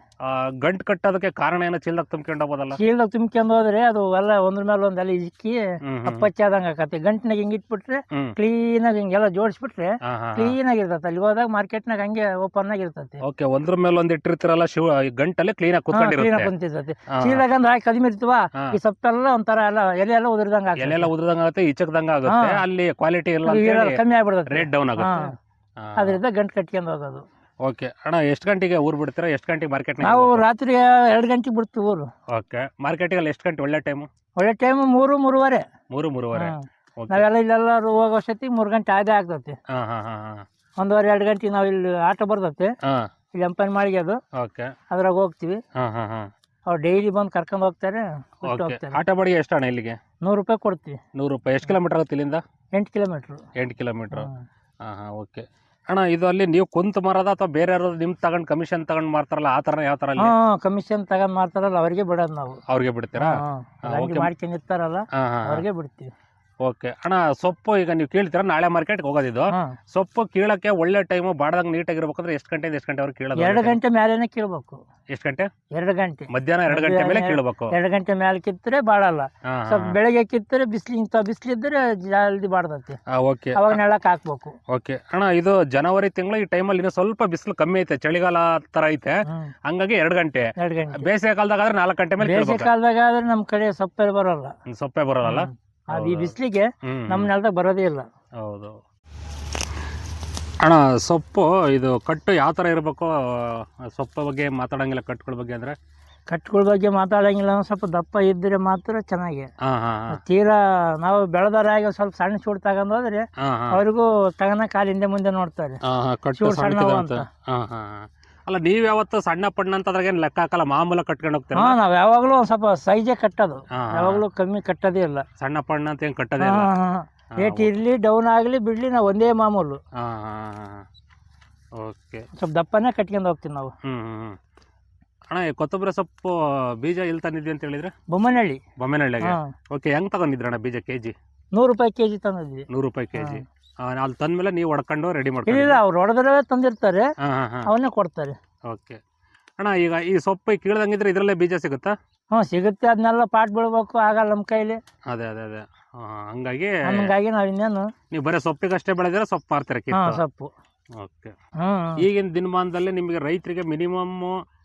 ಗಂಟು ಕಟ್ಟೋದಕ್ಕೆ ಕಾರಣ ಏನೋ? ಚೀಲದಾಗ ತುಂಬ್ಕೊಂಡು ಹೋಗೋದಲ್ಲ ಚೀಲದಾಗ ತುಂಬ್ಕೊಂಡು ಹೋದ್ರೆ ಅದು ಎಲ್ಲ ಒಂದ್ರ ಮೇಲೆ ಒಂದು ಎಲ್ಲ ಇಕ್ಕಿ ಹ್ಮ್ ಹ್ಮ್. ಅಪ್ಪಚ್ಚ ಆದಂಗೆ ಆಕತಿ ಗಂಟಿನಾಗ ಹಿಂಗೆ ಇಟ್ಬಿಟ್ರೆ ಕ್ಲೀನಾಗಿ ಹಿಂಗೆಲ್ಲ ಜೋಡಿಸ್ಬಿಟ್ರೆ ಕ್ಲೀನಾಗಿ ಇರ್ತದೆ ಅಲ್ಲಿ ಹೋದಾಗ ಮಾರ್ಕೆಟ್ನಾಗ ಹಂಗೆ ಓಪನ್ ಆಗಿರ್ತದೆ ಓಕೆ ಒಂದ್ರ ಮೇಲೆ ಒಂದ್ ಇಟ್ಟಿರ್ತಾರಲ್ಲ ಶಿವ ಗಂಟಲ್ಲಿ ಕ್ಲೀನ್ ಆಗಿ ಕ್ಲೀನಾಗಿ ಕುತ್ಕೊಂಡಿರುತ್ತೆ ಕುಂತಿರ್ತೈತಿ. ಹಾ, ಚೀಲದಾಗ ಅಂದ್ರೆ ಹಾಕಿ ಕದಿಮಿರ್ತೀವ ಇರ್ತವ? ಈ ಸೊಪ್ಪೆಲ್ಲ ಒಂಥರ ಎಲ್ಲ ಎಲೆ ಎಲ್ಲ ಉದುರ್ದಂಗ ಎಲೆಲ್ಲ ಉದ್ರದಂಗ ಆಗುತ್ತೆ ಇಚ್ಚಕ್ದಂಗೆ ಆಗುತ್ತೆ. ಅಲ್ಲಿ ಕ್ವಾಲಿಟಿ ಹೇಳಿ ಕಮ್ಮಿ ಆಗ್ಬಿಡುತ್ತೆ. ರೇಟ್ ಡೌನ್ ಆಗುತ್ತೆ. ಅದರಿಂದ ಗಂಟು ಕಟ್ಕೊಂಡು ಹೋಗೋದು. ಓಕೆ. ಅಣ್ಣ ಎಷ್ಟು ಗಂಟೆಗೆ ಊರು ಬಿಡ್ತೀರಾ? ಎಷ್ಟು ಗಂಟೆಗೆ ಮಾರ್ಕೆಟ್ ನಾವು ರಾತ್ರಿ ಎರಡು ಗಂಟೆಗೆ ಬಿಡ್ತೀವಿ ಊರು. ಓಕೆ. ಮಾರ್ಕೆಟಿಗೆ ಅಲ್ಲಿ ಎಷ್ಟು ಗಂಟೆ? ಒಳ್ಳೆ ಟೈಮು ಒಳ್ಳೆ ಟೈಮ್ ಮೂರು ಮೂರುವರೆ. ಮೂರು ಮೂರುವರೆ. ನಾವೆಲ್ಲ ಇಲ್ಲೆಲ್ಲರೂ ಹೋಗೋಷ್ಟೊತ್ತಿಗೆ ಮೂರು ಗಂಟೆ ಆದೇ ಆಗ್ತೈತಿ ಹಾ ಹಾ ಹಾ ಒಂದೂವರೆ ಎರಡು ಗಂಟೆಗೆ ನಾವು ಇಲ್ಲಿ ಆಟೋ ಬರ್ತೈತಿ ಹಾ. ಇಲ್ಲಿ ಎಂಪೈನ್ ಮಾಡಿಗೆ ಓಕೆ. ಅದ್ರಾಗ ಹೋಗ್ತೀವಿ. ಹಾ ಹಾ ಹಾ. ಅವ್ರು ಡೈಲಿ ಬಂದು ಕರ್ಕೊಂಡು ಹೋಗ್ತಾರೆ ಆಟೋ ಬಾಡಿಗೆ ಎಷ್ಟು ಅಣ್ಣ ಇಲ್ಲಿಗೆ? ನೂರು ರೂಪಾಯಿ ಕೊಡ್ತೀವಿ. ನೂರು ರೂಪಾಯಿ. ಎಷ್ಟು ಕಿಲೋಮೀಟರ್ ಆಗುತ್ತೆ ಇಲ್ಲಿಂದ? ಎಂಟು ಕಿಲೋಮೀಟ್ರು. ಎಂಟು ಕಿಲೋಮೀಟ್ರು. ಹಾಂ ಹಾಂ ಓಕೆ. ಅಣ್ಣ ಇದು ಅಲ್ಲಿ ನೀವು ಕುಂತ ಮಾರದ ಅಥವಾ ಬೇರೆ ಯಾರು ನಿಮ್ ತಗೊಂಡು ಕಮಿಷನ್ ತಗೊಂಡ್ ಮಾರ್ತಾರಲ್ಲ ಆ ತರ ಯಾವ ತರ ಅಲ್ಲಿ? ಕಮಿಷನ್ ತಗೊಂಡ್ ಮಾಡ್ತಾರಲ್ಲ ಅವ್ರಿಗೆ ಬಿಡೋದು ನಾವು. ಅವ್ರಿಗೆ ಬಿಡ್ತೀರಾ? ಹಾಂ ಹಾ, ಅಂಗಡಿ okay. ಮಾಡ್ಕೊಂಡು ಇರ್ತಾರಲ್ಲ ಹಾಂ ಹಾಂ. ಅವ್ರಿಗೆ ಬಿಡ್ತೀವಿ. ಓಕೆ. ಅಣ್ಣ ಸೊಪ್ಪು ಈಗ ನೀವು ಕೇಳ್ತೀರಾ? ನಾಳೆ ಮಾರ್ಕೆಟ್ಗೆ ಹೋಗೋದಿದ್ದು ಹಾಂ. ಸೊಪ್ಪು ಕೀಳಕ್ಕೆ ಒಳ್ಳೆ ಟೈಮು ಬಾಡ್ದಂಗೆ ನೀಟಾಗಿರ್ಬೇಕಂದ್ರೆ ಎಷ್ಟು ಗಂಟೆಯಿಂದ ಎಷ್ಟು ಗಂಟೆವರೆಗೆ ಕೀಳೋದು ಎರಡು ಗಂಟೆ ಮೇಲೇನೆ ಕೀಳ್ಬೇಕು. ಎಷ್ಟು ಗಂಟೆ? ಎರಡು ಗಂಟೆ. ಮಧ್ಯಾಹ್ನ ಎರಡು ಗಂಟೆ ಮೇಲೆ ಕೀಳ್ಬೇಕು. ಎರಡು ಗಂಟೆ ಮೇಲೆ ಕಿತ್ತರೆ ಬಾಳಲ್ಲ. ಹಾಂ ಸ್ವಲ್ಪ ಬೆಳಗ್ಗೆ ಕಿತ್ತರೆ ಬಿಸಿಲು ಇಂಥ ಬಿಸಿಲಿದ್ದರೆ ಜಲ್ದಿ ಬಾಡ್ತೈತಿ ಓಕೆ. ಅವಾಗ ನೆಳಕ್ಕೆ ಹಾಕ್ಬೇಕು. ಓಕೆ. ಅಣ್ಣ ಇದು ಜನವರಿ ತಿಂಗಳು ಈ ಟೈಮಲ್ಲಿ ಇನ್ನೂ ಸ್ವಲ್ಪ ಬಿಸಿಲು ಕಮ್ಮಿ ಐತೆ. ಚಳಿಗಾಲ ಥರ ಐತೆ. ಹ್ಮ್ ಹಂಗಾಗಿ ಎರಡು ಗಂಟೆ. ಎರಡು ಗಂಟೆ. ಬೇಸಿಗೆ ಕಾಲದಾಗ ಆದ್ರೆ ನಾಲ್ಕು ಗಂಟೆ ಮೇಲೆ ಬೇಸಿಗೆ ಕೀಳ್ಬೇಕು. ಕಾಲದಾಗ ಆದ್ರೆ ನಮ್ಮ ಕಡೆ ಸೊಪ್ಪೆ ಬರೋಲ್ಲ. ಹ್ಮ್, ಸೊಪ್ಪೆ ಬರೋಲ್ಲ ಹ್ಮ್. ಅದು ಈ. ಬಿಸಿಲಿಗೆ ನಮ್ಮ ನೆಲದಾಗ ಬರೋದೇ ಇಲ್ಲ. ಹೌದು. ಅಣ್ಣ ಸೊಪ್ಪು ಇದು ಕಟ್ಟು ಯಾವ ಥರ ಇರಬೇಕು? ಸೊಪ್ಪು ಬಗ್ಗೆ ಮಾತಾಡೋಂಗಿಲ್ಲ ಕಟ್ಟುಗಳ ಬಗ್ಗೆ ಅಂದರೆ? ಕಟ್ಗಳ ಬಗ್ಗೆ ಮಾತಾಡಂಗಿಲ್ಲ ಸ್ವಲ್ಪ ದಪ್ಪ ಇದ್ರೆ ಮಾತ್ರ ಚೆನ್ನಾಗಿ. ತೀರಾ ನಾವು ಬೆಳೆದವರಾಗಿ ಸ್ವಲ್ಪ ಸಣ್ಣ ಚೂಡ್ ತಗೊಂಡೋದ್ರೆ ಅವ್ರಿಗೂ ತಗನ ಕಾಲ ಹಿಂದೆ ಮುಂದೆ ನೋಡ್ತಾರೆ. ಸಣ್ಣವು ಅಂತ. ಅಲ್ಲ ನೀವು ಯಾವತ್ತು ಸಣ್ಣ ಪಣ್ಣ ಅಂತ ಅದ್ರಾಗೇನು ಲೆಕ್ಕ ಹಾಕಲ್ಲ ಮಾಮೂಲ ಕಟ್ಕೊಂಡು ಹೋಗ್ತೀರಾ? ಹಾ ನಾವ್ ಯಾವಾಗ್ಲೂ ಒಂದ್ ಸ್ವಲ್ಪ ಸೈಜೆ ಕಟ್ಟೋದು. ಹಾಂ ಹಾಂ. ಯಾವಾಗ್ಲೂ ಕಮ್ಮಿ ಕಟ್ಟದೇ ಇಲ್ಲ. ಸಣ್ಣ ಪಣ್ಣ ಅಂತ ಏನ್ ಕಟ್ಟದೇ ಹಾ, ಇಲ್ಲ ಹಾ, ಹಾ. ರೇಟ್ ಇರ್ಲಿ ಡೌನ್ ಆಗ್ಲಿ ಬಿಡ್ಲಿ ನಾವ್ ಒಂದೇ ಮಾಮೂಲು. ಹಾಂ ಓಕೆ. ಸ್ವಲ್ಪ ದಪ್ಪನೇ ಕಟ್ಕೊಂಡು ಹೋಗ್ತೀವಿ ನಾವು. ಅಣ್ಣ ಈ ಕೊತ್ತಂಬರಿ ಸೊಪ್ಪು ಬೀಜ ಎಲ್ಲಿ ತಂದಿದ್ವಿ ಅಂತ ಹೇಳಿದ್ರೆ? ಬೊಮ್ಮನಹಳ್ಳಿ. ಬೊಮ್ಮೆನಹಳ್ಳಿಗೆ? ಹಾ. ಓಕೆ ಹೆಂಗ್ ತಗೊಂಡಿದ್ರಣ್ಣ ಬೀಜ ಕೆಜಿ? ನೂರು ರೂಪಾಯಿ ಕೆಜಿ ತಂದಿದ್ವಿ. ನೂರು ರೂಪಾಯಿ ಕೆ ಜಿ ಅಲ್ಲಿ ತಂದ್ಮೇಲೆ ನೀವು ಹೊಡ್ಕೊಂಡು ರೆಡಿ ಇಲ್ಲ ಮಾಡ್ಕೊಂಡು ಅವ್ರು ಹೊಡೆದ್ರೆ ತಂದಿರ್ತಾರೆ. ಹಾಂ ಹಾಂ ಹಾಂ. ಅವನ್ನೇ ಕೊಡ್ತಾರೆ. ಓಕೆ. ಅಣ್ಣ ಈಗ ಈ ಸೊಪ್ಪು ಕೀಳ್ದಂಗಿದ್ರೆ ಇದರಲ್ಲೇ ಬೀಜ ಸಿಗುತ್ತಾ? ಹ್ಞೂ ಸಿಗುತ್ತೆ. ಅದನ್ನೆಲ್ಲ ಪಾಟ್ ಬೀಳ್ಬೇಕು ಆಗಲ್ಲ ನಮ್ಮ ಕೈಲಿ. ಅದೇ ಅದೇ ಅದೇ. ಹಂಗಾಗಿ ಹಂಗಾಗಿ ನಾವು ಇನ್ನೇನು? ನೀವು ಬರೀ ಸೊಪ್ಪಿಗಷ್ಟೇ ಬೆಳೆದಿರ ಸೊಪ್ಪು ಮಾರ್ತೀರ ಹಾ ಸೊಪ್ಪು. ಓಕೆ. ಈಗಿನ ದಿನಮಾನದಲ್ಲಿ ನಿಮಗೆ ರೈತರಿಗೆ ಮಿನಿಮಮ್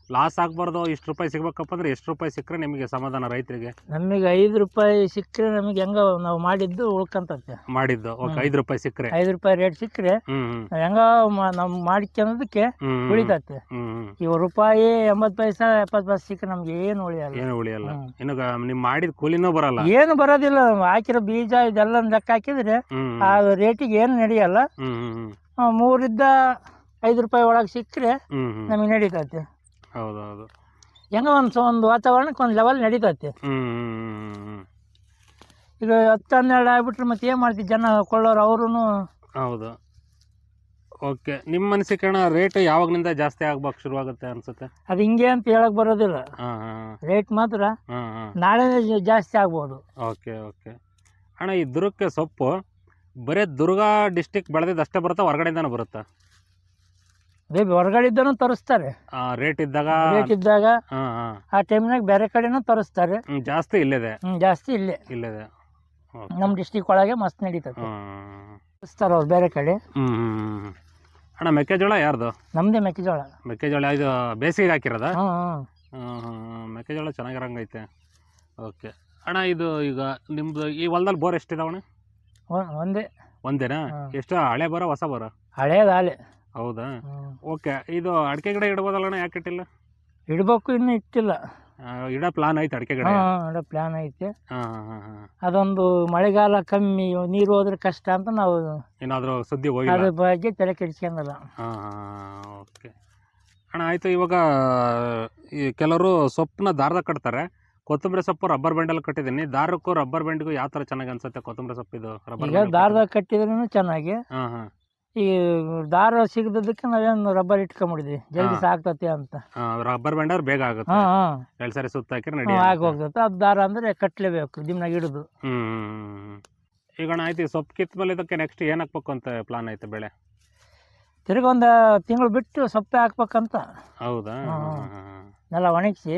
ಲಾಸ್ ಆಗಬಾರ್ದು ಇಷ್ಟು ರೂಪಾಯಿ ಸಿಗ್ಬೇಕಪ್ಪ ಅಂದ್ರೆ ಎಷ್ಟು ರೂಪಾಯಿ ಸಿಕ್ಕರೆ ನಿಮಗೆ ಸಮಾಧಾನ ರೈತರಿಗೆ? ನಮಗೆ ಐದು ರೂಪಾಯಿ ಸಿಕ್ಕರೆ ನಮಗೆ ಹೆಂಗ ನಾವು ಮಾಡಿದ್ದು ಉಳ್ಕಂತತೆ. ಮಾಡಿದ್ದು ಓಕೆ. ಐದು ರೂಪಾಯಿ ಸಿಕ್ಕರೆ. ಐದು ರೂಪಾಯಿ ರೇಟ್ ಸಿಕ್ಕರೆ ಹ್ಮ್ ಹೆಂಗ ನಾವು ಮಾಡ್ಕೊಳೋದಕ್ಕೆ ಹ್ಮ್ ಉಳಿತತ್ತೆ ಇವ್ ರೂಪಾಯಿ ಎಂಬತ್ ಪೈಸಾ ಎಪ್ಪತ್ ಪೈಸೆ ಸಿಕ್ಕರೆ ನಮ್ಗೆ ಏನು ಉಳಿಯಲ್ಲ. ಏನು ಉಳಿಯಲ್ಲ. ಇನ್ನು ನೀವು ಮಾಡಿದ ಕೂಲಿನೂ ಬರಲ್ಲ. ಏನು ಬರೋದಿಲ್ಲ ಹಾಕಿರೋ ಬೀಜ ಇದೆಲ್ಲ ಲೆಕ್ಕ ಹಾಕಿದ್ರೆ ಆ ರೇಟಿಗೆ ಏನು ನಡೆಯಲ್ಲ. ಮೂರಿಂದ ಐದು ರೂಪಾಯಿ ಒಳಗೆ ಸಿಕ್ಕರೆ ನಮಗೆ ನಡೀತೈತೆ. ಹೌದು ಹೌದು ಹೆಂಗ ಒಂದು ಒಂದು ವಾತಾವರಣಕ್ಕೆ ಒಂದು ಲೆವೆಲ್ ನಡೀತೈತೆ. ಈಗ ಹತ್ತು ಹನ್ನೆರಡು ಆಗ್ಬಿಟ್ರೆ ಮತ್ತೆ ಏನು ಮಾಡ್ತೀವಿ ಜನ ಕೊಳ್ಳೋರು ಅವರು ಹೌದು. ಓಕೆ ನಿಮ್ಮ ಅನಿಸಿಕೆ ಅಣ್ಣ ರೇಟ್ ಯಾವಾಗನಿಂದ ಜಾಸ್ತಿ ಆಗ್ಬೇಕು ಶುರುವಾಗುತ್ತೆ ಅನ್ಸುತ್ತೆ? ಅದು ಹಿಂಗೆ ಅಂತ ಹೇಳಕ್ ಬರೋದಿಲ್ಲ. ರೇಟ್ ಮಾತ್ರ. ನಾಳೆ ಜಾಸ್ತಿ ಆಗ್ಬೋದು. Okay okay. ಅಣ್ಣ ಈ ದುರ್ಗಕ್ಕೆ ಸೊಪ್ಪು ಬರೀ ದುರ್ಗ ಡಿಸ್ಟಿಕ್ ಬೆಳೆದಿದ್ದು ಅಷ್ಟೇ ಬರುತ್ತಾ ಹೊರಗಡೆಯಿಂದನೂ ಬರುತ್ತಾ? ಅದೇ ಹೊರಗಡೆದ್ದನು ತರಿಸ್ತಾರೆ. ರೇಟ್ ಇದ್ದಾಗ ರೇಟ್ ಇದ್ದಾಗ ಆ ಟೈಮ್ನಾಗ ಬೇರೆ ಕಡೆನೂ ತರಿಸ್ತಾರೆ. ಜಾಸ್ತಿ ಇಲ್ಲದೆ. ಜಾಸ್ತಿ ಇಲ್ಲೇ. ಇಲ್ಲದೆ. ನಮ್ಮ ಡಿಸ್ಟಿಕ್ ಒಳಗೆ ಮಸ್ತ್ ನಡೀತದೆ. ತರಿಸ್ತಾರ ಅವ್ರು ಬೇರೆ ಕಡೆ. ಅಣ್ಣ ಮೆಕ್ಕೆಜೋಳ ಯಾರ್ದು? ನಮ್ದೇ ಮೆಕ್ಕೆಜೋಳ. ಮೆಕ್ಕೆಜೋಳ ಇದು ಬೇಸಿಗೆ ಹಾಕಿರೋದ. ಮೆಕ್ಕೆಜೋಳ ಚೆನ್ನಾಗಿರಂಗೈತೆ. ಓಕೆ ಅಣ್ಣ ಇದು ಈಗ ನಿಮ್ದು ಈ ಹೊಲದಲ್ಲಿ ಬೋರ್ ಎಷ್ಟಿದಾವಣ್ಣ? ಒಂದೇ. ಒಂದೇನಾ? ಎಷ್ಟು ಹಳೆ ಬರೋ ಹೊಸ ಬರೋ? ಹಳೇದ ಹಾಲೆ. ಹೌದಾ? ಓಕೆ ಇದು ಅಡಿಕೆ ಗಿಡ ಇಡ್ಬೋದಲ್ಲಣ್ಣ ಯಾಕೆ ಇಟ್ಟಿಲ್ಲ? ಇಡ್ಬೇಕು ಇನ್ನು ಇಟ್ಟಿಲ್ಲ. ಇಡ ಇಡೋ ಪ್ಲಾನ್ ಐತೆ ಅಡಿಕೆ ಗಿಡ? ಹಾಂ ಪ್ಲಾನ್ ಐತೆ. ಅದೊಂದು ಮಳೆಗಾಲ ಕಮ್ಮಿ ನೀರು ಹೋದ್ರೆ ಕಷ್ಟ ಅಂತ ನಾವು ಏನಾದರೂ ಸುದ್ದಿ ಹೋಗಿಲ್ಲ? ಅದ್ರ ಬಗ್ಗೆ ತಲೆ ಕೆಡಿಸ್ಕೊಂಡಲ್ಲ. ಓಕೆ. ಅಣ್ಣ ಆಯಿತು ಇವಾಗ ಈ ಕೆಲವರು ಸೊಪ್ಪನ್ನ ದಾರದಾಗ ಕಟ್ತಾರೆ. ಕೊತ್ತಂಬರಿ ಸೊಪ್ಪು ರಬ್ಬರ್ ಬ್ಯಾಂಡಲ್ಲಿ ಕಟ್ಟಿದ್ದೀನಿ. ದಾರಕ್ಕೂ ರಬ್ಬರ್ ಬ್ಯಾಂಡ್ಗೂ ಯಾವ ಥರ ಚೆನ್ನಾಗಿ ಅನ್ಸುತ್ತೆ? ಕೊತ್ತಂಬರಿ ಸೊಪ್ಪಿದು ರಬ್ಬರ್ ದಾರದಾಗ ಕಟ್ಟಿದ್ರೂ ಚೆನ್ನಾಗಿ. ಹಾಂ ಹಾಂ. ಈ ದಾರ ಸಿಗದಕ್ಕೆ ನಾವೇನು ರಬ್ಬರ್ ಇಟ್ಕೊಂಬಿಡಿದ್ವಿ. ಜಲ್ದಿ ಸಾಕ್ತತೆ ಅಂತ. ರಬ್ಬರ್ ಬ್ಯಾಂಡ್ ಬೇಗ ಆಗುತ್ತೆ. ಎರಡು ಸಾರಿ ಸುತ್ತ ಹಾಕಿದ್ರೆ ನಡಿ ಆಗಿ ಹೋಗ್ತೈತೆ ಅದು ದಾರ ಅಂದ್ರೆ ಕಟ್ಲೇಬೇಕು ದಿಮ್ನಾಗ ಹಿಡಿದು ಹ್ಞೂ ಈಗ ಆಯ್ತು ಈ ಸೊಪ್ಪು ಕಿತ್ತ ಮೇಲೆ ಇದಕ್ಕೆ ನೆಕ್ಸ್ಟ್ ಏನು ಹಾಕ್ಬೇಕು ಅಂತ ಪ್ಲಾನ್ ಐತೆ ಬೆಳೆ? ತಿರ್ಗಿ ಒಂದು ತಿಂಗಳು ಬಿಟ್ಟು ಸೊಪ್ಪೆ ಹಾಕ್ಬೇಕಂತ. ಹೌದಾ. ನೆಲ ಒಣಗಿಸಿ.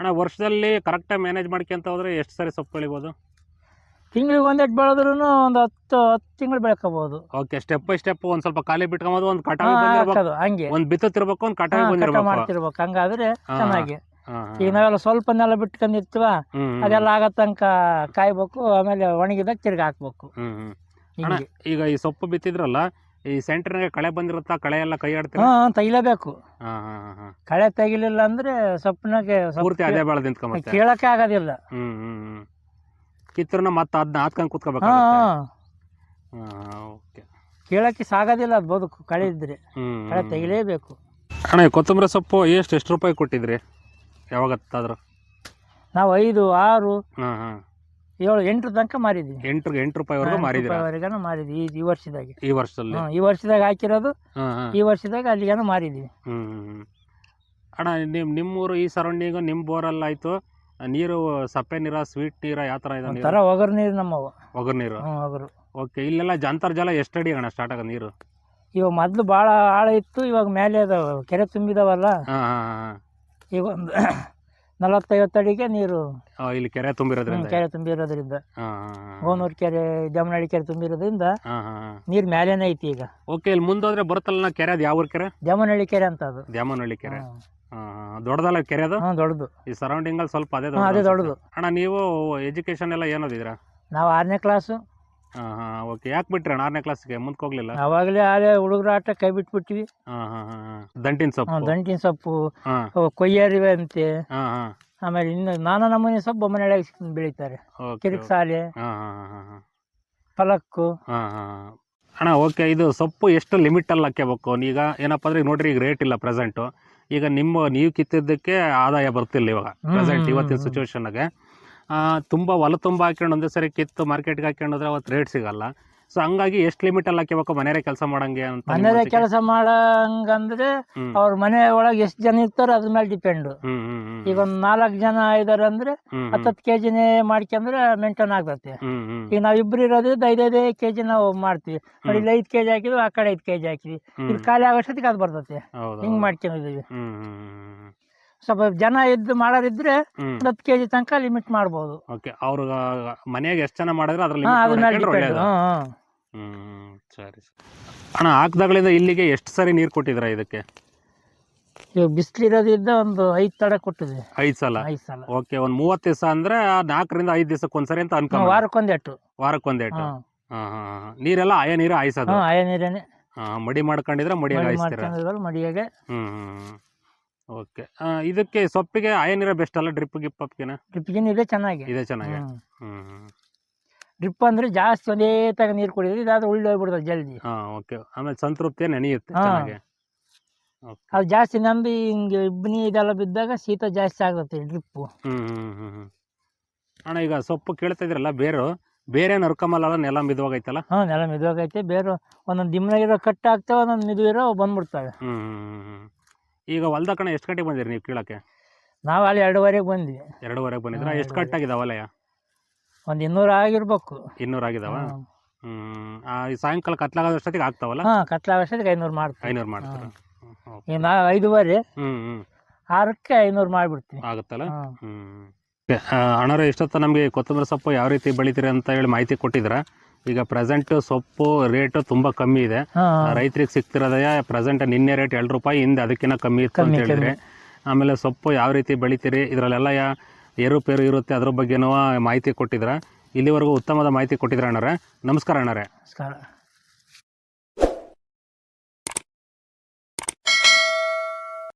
ಅಣ್ಣ ವರ್ಷದಲ್ಲಿ ಕರೆಕ್ಟಾಗಿ ಮ್ಯಾನೇಜ್ ಮಾಡ್ಕೊಂತ ಹೋದ್ರೆ ಎಷ್ಟು ಸರಿ ಸೊಪ್ಪು ಬೆಳಿಬೋದು? ತಿಂಗಳಿಗೆ ಒಂದೆಟ್ ಬೆಳೆದ್ರು ಒಂದು ಹತ್ತು ಹತ್ತು ತಿಂಗಳು ಬೆಳ್ಕೋಬಹುದು ಓಕೆ ಸ್ಟೆಪ್ ಬೈ ಸ್ಟೆಪ್ ಒಂದ್ ಸ್ವಲ್ಪ ಖಾಲಿ ಬಿಟ್ಕೊಂಬೋದು ಒಂದ್ ಕಟಾವಿ ಹಾಕೋದು ಹಂಗೆ. ಒಂದ್ ಬಿತ್ತುತ್ತಿರ್ಬೇಕು ಒಂದ್ ಕಟಾವಿ ಬಂದಿರ್ಬೇಕು. ಮಾಡ್ತಿರ್ಬೇಕು. ಹಂಗಾದ್ರೆ ಚೆನ್ನಾಗಿ. ಈಗ ನಾವೆಲ್ಲ ಸ್ವಲ್ಪ ನೆಲ ಬಿಟ್ಕೊಂಡಿರ್ತೀವ. ಅದೆಲ್ಲ ಆಗೋ ತನಕ ಕಾಯ್ಬೇಕು ಆಮೇಲೆ ಒಣಗಿದಾಗ ತಿರ್ಗಿ ಹಾಕ್ಬೇಕು. ಅಣ್ಣ ಹಿಂಗೆ. ಈಗ ಈ ಸೊಪ್ಪು ಬಿತ್ತಿದ್ರಲ್ಲ ಈ ಸೆಂಟರ್ನಾಗ ಕಳೆ ಬಂದಿರುತ್ತಾ ಕಳೆ ಎಲ್ಲ ಕೈ ಆಡ್ತೀರಾ? ಹಾ ತೆಗಿಲೇಬೇಕು ಹಾ ಹಾ ಹಾ, ಹಾ. ಕಳೆ ತೆಗಿಲಿಲ್ಲ ಅಂದ್ರೆ ಸೊಪ್ಪಿನಾಗೆ ಪೂರ್ತಿ ಅದೇ ಬೆಳೆದ್ ನಿಂತ್ಕೊಂಬತ್ತೆ ಕೇಳಕ್ಕೆ ಆಗೋದಿಲ್ಲ. ಹ್ಮ್ ಹ್ಮ್ ಹ್ಮ್. ಕಿತ್ರನ ಮತ್ತೆ ಅದನ್ನ ಹಾತ್ಕೊಂಡು ಕುತ್ಕೋಬೇಕು ಹಾ. ಓಕೆ. ಕೇಳಕ್ಕೆ ಸಾಗೋದಿಲ್ಲ ಅದು ಬದುಕು ಕಳೆ ಇದ್ರೆ. ಕಳೆ. ತೆಗಿಲೇಬೇಕು. ಅಣ್ಣ ಈ ಕೊತ್ತಂಬರಿ ಸೊಪ್ಪು ಎಷ್ಟು ಎಷ್ಟು ರೂಪಾಯಿ ಕೊಟ್ಟಿದ್ರಿ? ಯಾವಾಗತ್ತಾದ್ರು? ನಾವು ಐದು ಆರು ಹಾ ಹಾ. ಏಳು ಎಂಟು ತನಕ ಮಾರಿದ್ವಿ. ಎಂಟು ಎಂಟು ರೂಪಾಯಿವರೆಗೂ ಮಾರಿದಿರ? ರೂಪಾಯಿವರೆಗೂ ಮಾರಿದ್ವಿ ಈ- ಈ ವರ್ಷದಾಗೆ. ಈ ವರ್ಷದಲ್ಲಿ? ಹ್ಮ್, ಈ ವರ್ಷದಾಗ ಹಾಕಿರೋದು ಹಾ ಹಾ. ಈ ವರ್ಷದಾಗ ಅಲ್ಲಿಗೇನೋ ಮಾರಿದ್ವಿ. ಹ್ಮ್ ಹ್ಮ್, ಹ್ಮ್. ಅಣ್ಣ ನಿಮ್ಮ ನಿಮ್ಮೂರು ಈ ಸರೌಂಡಿಂಗು ನಿಮ್ಮ ಬೋರಲ್ಲಿ ಆಯ್ತು. ನೀರು ಸಪ್ಪೆ ನೀರ ಸ್ವೀಟ್ ನೀರ ಯಾವ ಥರ ಇದೆ ನೀರು? ಒಂಥರ ಒಗರು ನೀರು ನಮ್ಮ ಒಗರು ನೀರು? ಹ್ಞೂ ಒಗರು. ಓಕೆ ಇಲ್ಲೆಲ್ಲ ಅಂತರ್ಜಲ ಎಷ್ಟು ಅಡಿ ಅಣ್ಣ ಸ್ಟಾರ್ಟ್ ಆಗ ನೀರು? ಇವಾಗ ಮೊದ್ಲು ಭಾಳ ಆಳ ಇತ್ತು ಇವಾಗ ಮೇಲೆ ಅದ ಕೆರೆ ತುಂಬಿದಾವಲ್ಲ? ಹಾ ಹಾ ಹಾ ಈಗ ಒಂದು ನಲವತ್ತೈವತ್ತು ಅಡಿಗೆ ನೀರು. ಆ, ಇಲ್ಲಿ ಕೆರೆ ತುಂಬಿರೋದ್ರಿಂದ? ಕೆರೆ ತುಂಬಿರೋದ್ರಿಂದ. ಹಾ ಗೋನೂರು ಕೆರೆ ಜಮನಹಳ್ಳಿ ಕೆರೆ ತುಂಬಿರೋದ್ರಿಂದ ಹಾ ಹಾ ನೀರು ಮೇಲೇನೆ ಐತಿ ಈಗ. ಓಕೆ ಇಲ್ಲಿ ಮುಂದೋದ್ರೆ ಬರುತ್ತಲ್ಲ ನಾ ಕೆರೆ? ಅದು ಯಾವ ಊರ್ ಕೆರೆ? ಜಮನಹಳ್ಳಿ ಕೆರೆ ಅಂತ ಅದು. ದ್ಯಾಮನಹಳ್ಳಿ ಕೆರೆ. ಹ್ಮ್. ಹಾ ಹಾ ದೊಡ್ಡದಲ್ಲ ಕೆರೆ ಅದು ಹ್ಞೂ ದೊಡ್ಡದು. ಈ ಸರೌಂಡಿಂಗ್ ಅಲ್ಲಿ ಸ್ವಲ್ಪ ಅದೇ ಅದೇ ದೊಡ್ಡದು ದೊಡ್ಡದು. ಅಣ್ಣ ನೀವು ಎಜುಕೇಶನ್ ಎಲ್ಲ ಏನೋದಿದ್ದೀರಾ ನಾವು ಆರನೇ ಕ್ಲಾಸು ಹಾ ಹಾ ಓಕೆ ಯಾಕೆ ಬಿಟ್ರಿ ಅಣ್ಣ ಆರನೇ ಕ್ಲಾಸ್ಗೆ ಮುಂದಕ್ಕೆ ಹೋಗ್ಲಿಲ್ಲ? ಅವಾಗಲೇ ಆಲೇ ಹುಡುಗರ ಆಟ ಕೈ ಬಿಟ್ಬಿಟ್ಟಿವಿ ಹಾ ಹಾ ಹಾ ಹಾ. ದಂಟಿನ ಸೊಪ್ಪು? ದಂಟಿನ ಸೊಪ್ಪು. ಹಾ. ಅವು ಕೊಯ್ಯರಿವೆ ಅಂತೆ. ಹಾ ಹಾ. ಆಮೇಲೆ ಇನ್ನು ನಾನಾ ನಮೂನೆ ಸೊಪ್ಪು ಬೊಮ್ಮನಹಳ್ಳಿಯಾಗ ಬೆಳೀತಾರೆ. ಓಕೆ ಕಿರಿಕ್ ಸಾಲೆ. ಹಾ ಹಾ ಹಾ ಹಾ ಪಲಕ್ಕು. ಹಾ ಹಾ ಅಣ್ಣ ಓಕೆ ಇದು ಸೊಪ್ಪು ಎಷ್ಟು ಲಿಮಿಟಲ್ಲಿ ಹಾಕ್ಕೋಬೇಕು ಈಗ ಏನಪ್ಪ ಅಂದ್ರೆ ಈಗ ನೋಡ್ರಿ ಈಗ ರೇಟ್ ಇಲ್ಲ ಪ್ರೆಸೆಂಟು ಈಗ ನಿಮ್ಮ ನೀವು ಕಿತ್ತಿದ್ದಕ್ಕೆ ಆದಾಯ ಬರ್ತಿಲ್ಲ ಇವಾಗ ಪ್ರೆಸೆಂಟ್ ಇವತ್ತಿನ. ಸಿಚುವೇಶನ್ಗೆ ತುಂಬ ಹೊಲ ತುಂಬ ಹಾಕೊಂಡು ಒಂದೇ ಸರಿ ಕಿತ್ತು ಮಾರ್ಕೆಟ್ಗೆ ಹಾಕೊಂಡ್ರೆ ಅವತ್ತು ರೇಟ್ ಸಿಗಲ್ಲ ಸೊ ಹಂಗಾಗಿ ಎಷ್ಟು ಲಿಮಿಟಲ್ಲಿ ಹಾಕಿಬೇಕು ಮನೆಯವರೇ ಕೆಲಸ ಮಾಡಂಗೆ ಅಂತ ಮನೆಯವರೇ ಮನೇಲೆ ಅನ್ಸಿಕೆ? ಕೆಲಸ ಮಾಡಂಗಂದ್ರೆ ಹ್ಮ್. ಅವ್ರ ಮನೆ ಒಳಗೆ ಎಷ್ಟು ಜನ ಇರ್ತಾರೋ ಅದ್ರ ಮೇಲೆ ಡಿಪೆಂಡ್ ಹ್ಮ್ ಹ್ಮ್ ಹ್ಮ್ ಈಗ ಒಂದ್ ನಾಲ್ಕು ಜನ ಇದಾರೆ ಅಂದ್ರೆ ಹ್ಮ್ ಹ್ಮ್. ಹತ್ತತ್ತು ಕೆ ಜಿನೇ ಮಾಡ್ಕೊಂಡ್ರೆ ಮೇಂಟೈನ್ ಆಗ್ತತೆ. ಹ್ಮ್ ಹ್ಮ್. ಈಗ ನಾವ್ ಇಬ್ರು ಇರೋದ್ರಿಂದ ಐದೈದೇ ಕೆಜಿ ನಾವು ಮಾಡ್ತೀವಿ. ನೋಡಿ. ಇಲ್ಲಿ ಐದು ಕೆ ಜಿ ಹಾಕಿದ್ವಿ ಆ ಕಡೆ ಐದ್ ಕೆಜಿ ಹಾಕಿದ್ವಿ. ಹ್ಮ್. ಇದು ಖಾಲಿ ಆಗೋಷ್ಟೊತ್ತಿಗೆ ಅದು ಬರ್ತತೆ. ಹೌದು ಹಿಂಗೆ ಮಾಡ್ಕೊಂಡಿದೀವಿ ಹ್ಮ್ ಹ್ಮ್ ಹ್ಮ್ ಸ್ವಲ್ಪ ಜನ ಇದ್ದು ಮಾಡೋರಿದ್ರೆ ಹ್ಮ್. ಕೆಜಿ ಹತ್ತು ತನಕ ಲಿಮಿಟ್ ಮಾಡ್ಬೋದು. ಓಕೆ ಅವ್ರ ಮನೆಯಾಗ ಎಷ್ಟು ಜನ ಮಾಡಿದ್ರೆ ಹಾ ಅದ್ರ ಮೇಲೆ ಡಿಪೆಂಡ್ ಸರಿ ಸರಿ. ಅಣ್ಣ ಹಾಕ್ದಾಗಳಿಂದ ಇಲ್ಲಿಗೆ ಎಷ್ಟು ಸರಿ ನೀರು ಕೊಟ್ಟಿದ್ರ ಇದಕ್ಕೆ? ಇವಾಗ ಬಿಸಿಲಿರೋದ್ರಿಂದ ಒಂದು ಐದು ತಡ ಕೊಟ್ಟಿದ್ವಿ ಐದು ಸಲ? ಐದು ಸಲ. ಓಕೆ ಒಂದು ಮೂವತ್ತು ದಿವಸ ಅಂದ್ರೆ ನಾಲ್ಕರಿಂದ ಐದು ದಿವಸಕ್ಕೆ ಒಂದ್ಸರಿ ಅಂತ ಅನ್ಕೊಂಡ್ ವಾರಕ್ಕೊಂದೆಟ್ಟು ವಾರಕ್ಕೊಂದೆಟ್ಟು ಹ್ಞೂ ಹಾ ಹಾ ಹಾ. ನೀರೆಲ್ಲ ಆಯ ನೀರು ಆಯ್ಸೋದು? ಹ್ಞೂ ಆಯ ನೀರೇನೆ. ಹಾ, ಮಡಿ ಮಾಡ್ಕೊಂಡಿದ್ರೆ ಮಡಿಯಾಗ ಮಡಿ ಆಯ್ಸ್ತೀರ? ಮಾಡ್ಕೊಂಡಿದ್ವಲ್ಲ ಮಡಿಯಾಗೆ. ಹ್ಮ್ ಹ್ಮ್ ಓಕೆ. ಇದಕ್ಕೆ ಸೊಪ್ಪಿಗೆ ಆಯ ನೀರ ಬೆಸ್ಟ್ ಅಲ್ಲ ಡ್ರಿಪ್ ಗಿಪ್ಪಕ್ಕಿನ ಡ್ರಿಪ್ಗಿನ ಇದೆ ಚೆನ್ನಾಗಿ. ಇದೆ ಚೆನ್ನಾಗಿ? ಹ್ಮ್. ಡ್ರಿಪ್ ಅಂದ್ರೆ ಜಾಸ್ತಿ ಒಂದೇ ತಗ ನೀರು ಕುಡಿದ್ರೆ ಇದಾದ್ರೆ ಉಳ್ಳಿ ಹೋಗ್ಬಿಡ್ತದೆ ಜಲ್ದಿ. ಹಾ ಓಕೆ ಆಮೇಲೆ ಸಂತೃಪ್ತಿ ನೆನೆಯುತ್ತೆ ಹಾ. ಚೆನ್ನಾಗಿ? ಓಕೆ ಅದು ಜಾಸ್ತಿ ನಂದು ಹಿಂಗೆ ಇಬ್ಬನಿ ಇದೆಲ್ಲ ಬಿದ್ದಾಗ ಶೀತ ಜಾಸ್ತಿ ಆಗುತ್ತೆ ಡ್ರಿಪ್ಪು ಹ್ಮ್ ಹ್ಮ್ ಹ್ಮ್ ಹ್ಮ್ ಅಣ್ಣ ಈಗ ಸೊಪ್ಪು ಕೇಳ್ತಾ ಇದ್ರಲ್ಲ ಬೇರು. ಬೇರೆ ನರ್ಕಮಲ್ಲ ನೆಲ ಮಿದುವಾಗೈತಲ್ಲ? ಹಾ ನೆಲ ಮಿದುವಾಗೈತೆ. ಬೇರು ಒಂದೊಂದು ದಿಮ್ನಾಗಿರೋ ಕಟ್ ಆಗ್ತವೆ ಒಂದೊಂದು ಮಿದು ಇರೋ ಬಂದ್ಬಿಡ್ತವೆ. ಹ್ಮ್ ಹ್ಮ್ ಹ್ಮ್ ಹ್ಮ್. ಈಗ ಹೊಲ್ದ ಕಣ ಎಷ್ಟು ಗಂಟೆಗೆ ಬಂದಿರಿ ನೀವು ಕೇಳಕ್ಕೆ? ನಾವು ಅಲ್ಲಿ ಎರಡೂವರೆಗೆ ಬಂದ್ವಿ. ಎರಡೂವರೆಗೆ ಬಂದಿದ್ರ? ಹಾ, ಎಷ್ಟು ಕಟ್ ವಲಯ? ಒಂದು ಇನ್ನೂರು ಆಗಿರ್ಬೇಕು. ಇನ್ನೂರ ಆಗಿದಾವ? ಹ್ಮ್. ಆ, ಈ ಸಾಯಂಕಾಲ ಕತ್ಲಾಗೋದಷ್ಟೊತ್ತಿಗೆ ಆಗ್ತಾವಲ್ಲ? ಹಾಂ ಕತ್ಲಾಗಷ್ಟೊತ್ತಿಗೆ ಐನೂರು ಮಾಡ್ತೀವಿ. ಐನೂರು ಮಾಡ್ತಾರೆ? ಈಗ ಐದುವರೆ. ಹ್ಮ್ ಹ್ಮ್. ಆರಕ್ಕೆ ಐನೂರು ಮಾಡಿಬಿಡ್ತೀವಿ. ಆಗುತ್ತಲ್ಲ? ಹಾಂ. ಹ್ಮ್. ಅಣ್ಣವ್ರೆ ಇಷ್ಟೊತ್ತ ನಮಗೆ ಕೊತ್ತಂಬರಿ ಸೊಪ್ಪು ಯಾವ ರೀತಿ ಬೆಳಿತೀರಿ ಅಂತ ಹೇಳಿ ಮಾಹಿತಿ ಕೊಟ್ಟಿದ್ರ. ಈಗ ಪ್ರೆಸೆಂಟ್ ಸೊಪ್ಪು ರೇಟ್ ತುಂಬಾ ಕಮ್ಮಿ ಇದೆ. ಹಾಂ. ರೈತರಿಗೆ ಪ್ರೆಸೆಂಟ್ ನಿನ್ನೆ ರೇಟ್ ಎರಡು ರೂಪಾಯಿ ಹಿಂದೆ ಅದಕ್ಕಿಂತ ಕಮ್ಮಿ ಇತ್ತು ಅಂತ ಕಮ್ಮಿ, ಹೇಳಿದ್ರೆ. ಆಮೇಲೆ ಸೊಪ್ಪು ಯಾವ ರೀತಿ ಬೆಳಿತೀರಿ? ಇದರಲ್ಲೆಲ್ಲ ಯಾ ಏರುಪೇರು ಇರುತ್ತೆ ಅದ್ರ ಬಗ್ಗೆನೂ ಮಾಹಿತಿ ಕೊಟ್ಟಿದ್ರ ಇಲ್ಲಿವರೆಗೂ ಉತ್ತಮದ ಮಾಹಿತಿ ಕೊಟ್ಟಿದ್ರ ಅಣ್ಣರೇ? ನಮಸ್ಕಾರ ಅಣ್ಣರೇ. ನಮಸ್ಕಾರ.